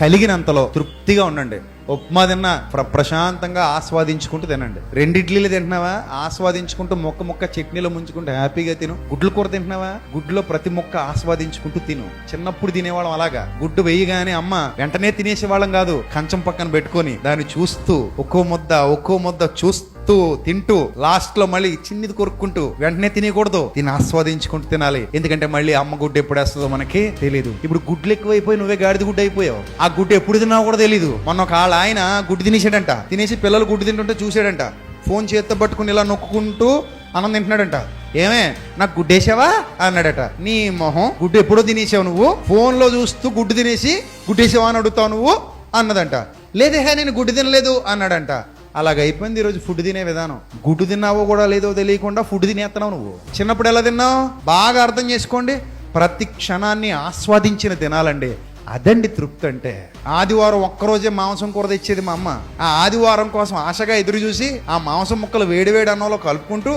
కలిగినంతలో తృప్తిగా ఉండండి. ఉప్మా తిన్నా ప్ర- ప్రశాంతంగా ఆస్వాదించుకుంటూ తినండి. రెండు ఇడ్లీలు తింటున్నావా? ఆస్వాదించుకుంటూ మొక్క మొక్క చట్నీలో ముంచుకుంటూ హ్యాపీగా తిను. గుడ్లు కూర తింటున్నావా? గుడ్లో ప్రతి మొక్క ఆస్వాదించుకుంటూ తిను. చిన్నప్పుడు తినేవాళ్ళం అలాగా. గుడ్డు వేయగానే అమ్మ వెంటనే తినేసేవాళ్ళం కాదు. కంచం పక్కన పెట్టుకొని దాన్ని చూస్తూ ఒక్కో ముద్ద ఒక్కో ముద్ద చూస్తూ తింటూ లాస్ట్లో మళ్ళీ చిన్నది కొరుక్కుంటూ వెంటనే తినకూడదు దీన్ని ఆస్వాదించుకుంటూ తినాలి. ఎందుకంటే మళ్ళీ అమ్మ గుడ్డు ఎప్పుడు వేస్తుందో మనకి తెలియదు ఇప్పుడు గుడ్లు ఎక్కువైపోయి నువ్వే గాడిద గుడ్డు అయిపోయావు. ఆ గుడ్డు ఎప్పుడు తిన్నావు కూడా తెలియదు మొన్న ఒక ఆళ్ళ ఆయన గుడ్డు తినేసాడంట. తినేసి పిల్లలు గుడ్డు తింటుంటే చూసాడంట. ఫోన్ చేత్తో పట్టుకుని ఇలా నొక్కుంటూ అన్నం తింటున్నాడంట. ఏమే నాకు గుడ్డేసావా అన్నాడట. నీ మొహం గుడ్డు ఎప్పుడో తినేసావు నువ్వు? ఫోన్లో చూస్తూ గుడ్డు తినేసి గుడ్డేసావా అని అడుగుతావు నువ్వు? అన్నదంట. లేదే హే నేను గుడ్డు తినలేదు అన్నాడంట. అలాగ అయిపోయింది ఈరోజు ఫుడ్ తినే విధానం. గుడ్డు తిన్నావో కూడా లేదో తెలియకుండా ఫుడ్ తినేస్తున్నావు నువ్వు. చిన్నప్పుడు ఎలా తిన్నావు? బాగా అర్థం చేసుకోండి. ప్రతి క్షణాన్ని ఆస్వాదించిన తినాలండి. అదండి తృప్తి అంటే. ఆదివారం ఒక్కరోజే మాంసం కూర తెచ్చేది మా అమ్మ. ఆ ఆదివారం కోసం ఆశగా ఎదురు చూసి ఆ మాంసం ముక్కలు వేడివేడి అన్నంలో కలుపుకుంటూ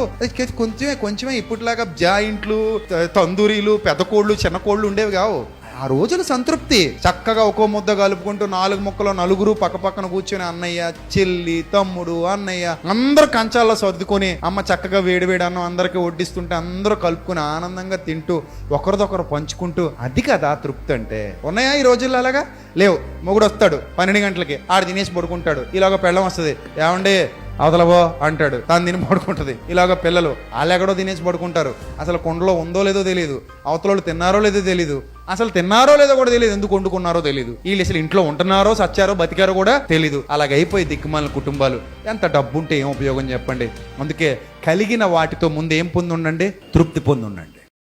కొంచెమే కొంచెమే ఇప్పటిలాగా జాయింట్లు తందూరీలు పెద్ద కోళ్ళు చిన్న కోళ్ళు ఉండేవి కావు. ఆ రోజున సంతృప్తి. చక్కగా ఒక్కో ముద్ద కలుపుకుంటూ నాలుగు ముక్కలు నలుగురు పక్క పక్కన కూర్చొని అన్నయ్య చెల్లి తమ్ముడు అన్నయ్య అందరూ కంచాల్లో సర్దుకొని అమ్మ చక్కగా వేడివేడి అన్నం అందరికీ వడ్డిస్తుంటే అందరూ కలుపుకొని ఆనందంగా తింటూ ఒకరిదొకరు పంచుకుంటూ అది కదా తృప్తి అంటే. ఉన్నాయా ఈ రోజుల్లో అలాగా? లేవు. మొగుడు వస్తాడు పన్నెండు గంటలకి. ఆడు తినేసి పడుకుంటాడు. ఇలాగ పెళ్ళం వస్తుంది. ఏమండి? అవతలవో అంటాడు. తాను తిని పడుకుంటుంది. ఇలాగ పిల్లలు వాళ్ళు ఎక్కడో తినేసి పడుకుంటారు. అసలు కొండలో ఉందో లేదో తెలియదు అవతల తిన్నారో లేదో తెలియదు అసలు తిన్నారో లేదో కూడా తెలియదు ఎందుకు వండుకున్నారో తెలియదు వీళ్ళు అసలు ఇంట్లో ఉంటున్నారో సచ్చారో బతికారో కూడా తెలియదు అలాగైపోయి దిక్కుమాలిన కుటుంబాలు. ఎంత డబ్బు ఉంటే ఏం ఉపయోగం చెప్పండి. అందుకే కలిగిన వాటితో ముందు ఏం పొంది ఉండండి తృప్తి పొంది ఉండండి